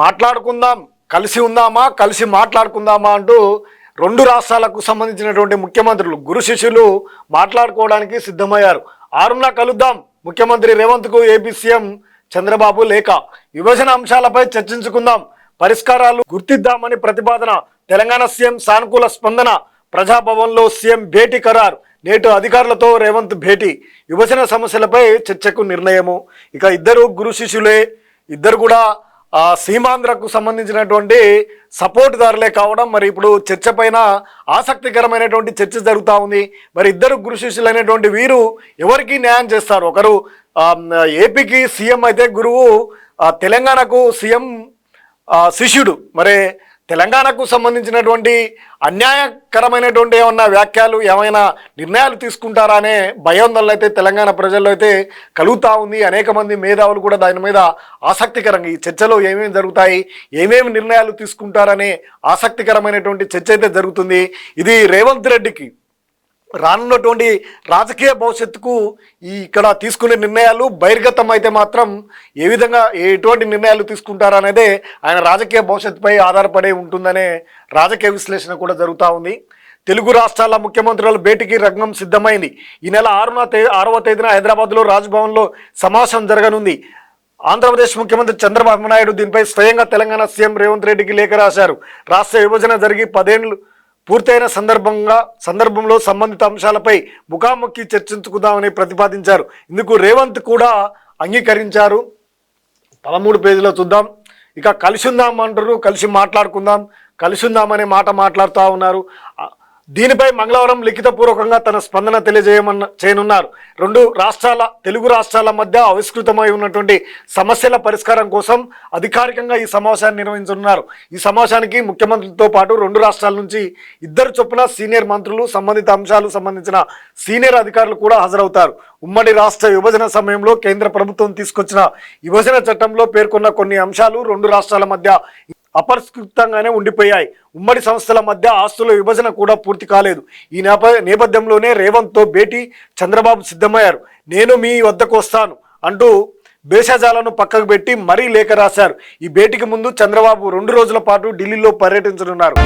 మాట్లాడుకుందాం కలిసి ఉందామా కలిసి మాట్లాడుకుందామా అంటూ రెండు రాష్ట్రాలకు సంబంధించినటువంటి ముఖ్యమంత్రులు గురు శిష్యులు మాట్లాడుకోవడానికి సిద్ధమయ్యారు. ఆరున్న కలుద్దాం. ముఖ్యమంత్రి రేవంత్కు ఏపీ సీఎం చంద్రబాబు లేఖ. విభజన అంశాలపై చర్చించుకుందాం. పరిష్కారాలు గుర్తిద్దామని ప్రతిపాదన. తెలంగాణ సీఎం సానుకూల స్పందన. ప్రజాభవన్లో సీఎం భేటీ ఖరారు. నేటు అధికారులతో రేవంత్ భేటీ. విభజన సమస్యలపై చర్చకు నిర్ణయము. ఇక ఇద్దరు గురు శిష్యులే ఇద్దరు కూడా సీమాంధ్రకు సంబంధించినటువంటి సపోర్ట్దారులే కావడం మరి ఇప్పుడు చర్చ పైన ఆసక్తికరమైనటువంటి చర్చ జరుగుతూ ఉంది. మరి ఇద్దరు గురు శిష్యులైనటువంటి వీరు ఎవరికి న్యాయం చేస్తారు? ఒకరు ఏపీకి సీఎం అయితే గురువు తెలంగాణకు సీఎం శిష్యుడు. మరి తెలంగాణకు సంబంధించినటువంటి అన్యాయకరమైనటువంటి ఏమన్నా వ్యాఖ్యలు ఏమైనా నిర్ణయాలు తీసుకుంటారా అనే భయాందోళన అయితే తెలంగాణ ప్రజల్లో అయితే కలుగుతూ ఉంది. అనేక మంది మేధావులు కూడా దాని మీద ఆసక్తికరంగా ఈ చర్చలో ఏమేమి జరుగుతాయి ఏమేమి నిర్ణయాలు తీసుకుంటారనే ఆసక్తికరమైనటువంటి చర్చ అయితే జరుగుతుంది. ఇది రేవంత్ రెడ్డికి రానున్నటువంటి రాజకీయ భవిష్యత్తుకు ఈ ఇక్కడ తీసుకునే నిర్ణయాలు బహిర్గతం అయితే మాత్రం ఏ విధంగా ఎటువంటి నిర్ణయాలు తీసుకుంటారనేదే ఆయన రాజకీయ భవిష్యత్తుపై ఆధారపడి ఉంటుందనే రాజకీయ విశ్లేషణ కూడా జరుగుతూ ఉంది. తెలుగు రాష్ట్రాల ముఖ్యమంత్రుల భేటీకి రంగం సిద్ధమైంది. ఈ నెల ఆరున తే ఆరవ తేదీన హైదరాబాద్లో రాజ్భవన్లో సమావేశం జరగనుంది. ఆంధ్రప్రదేశ్ ముఖ్యమంత్రి చంద్రబాబు నాయుడు దీనిపై స్వయంగా తెలంగాణ సీఎం రేవంత్ రెడ్డికి లేఖ రాశారు. రాష్ట్ర విభజన జరిగి పదేళ్ళు పూర్తయిన సందర్భంగా సందర్భంలో సంబంధిత అంశాలపై ముఖాముఖి చర్చించుకుందామని ప్రతిపాదించారు. ఇందుకు రేవంత్ కూడా అంగీకరించారు. పదమూడు పేజీలో చూద్దాం. ఇక కలిసి ఉందాం అంటారు కలిసి మాట్లాడుకుందాం. కలిసి ఉందామనే మాట మాట్లాడుతూ ఉన్నారు. దీనిపై మంగళవారం లిఖితపూర్వకంగా తన స్పందన తెలియజేయమన్న చేయనున్నారు. రెండు రాష్ట్రాల తెలుగు రాష్ట్రాల మధ్య ఆవిష్కృతమై ఉన్నటువంటి సమస్యల పరిష్కారం కోసం అధికారికంగా ఈ సమావేశాన్ని నిర్వహించనున్నారు. ఈ సమావేశానికి ముఖ్యమంత్రులతో పాటు రెండు రాష్ట్రాల నుంచి ఇద్దరు చొప్పున సీనియర్ మంత్రులు సంబంధిత అంశాలు సంబంధించిన సీనియర్ అధికారులు కూడా హాజరవుతారు. ఉమ్మడి రాష్ట్ర విభజన సమయంలో కేంద్ర ప్రభుత్వం తీసుకొచ్చిన విభజన చట్టంలో పేర్కొన్న కొన్ని అంశాలు రెండు రాష్ట్రాల మధ్య అపరిష్కృతంగానే ఉండిపోయాయి. ఉమ్మడి సంస్థల మధ్య ఆస్తుల విభజన కూడా పూర్తి కాలేదు. ఈ నేప నేపథ్యంలోనే రేవంత్తో భేటీ చంద్రబాబు సిద్ధమయ్యారు. నేను మీ వద్దకు వస్తాను అంటూ భేషజాలను పక్కకు పెట్టి మరీ లేఖ రాశారు. ఈ భేటీకి ముందు చంద్రబాబు రెండు రోజుల పాటు ఢిల్లీలో పర్యటించనున్నారు.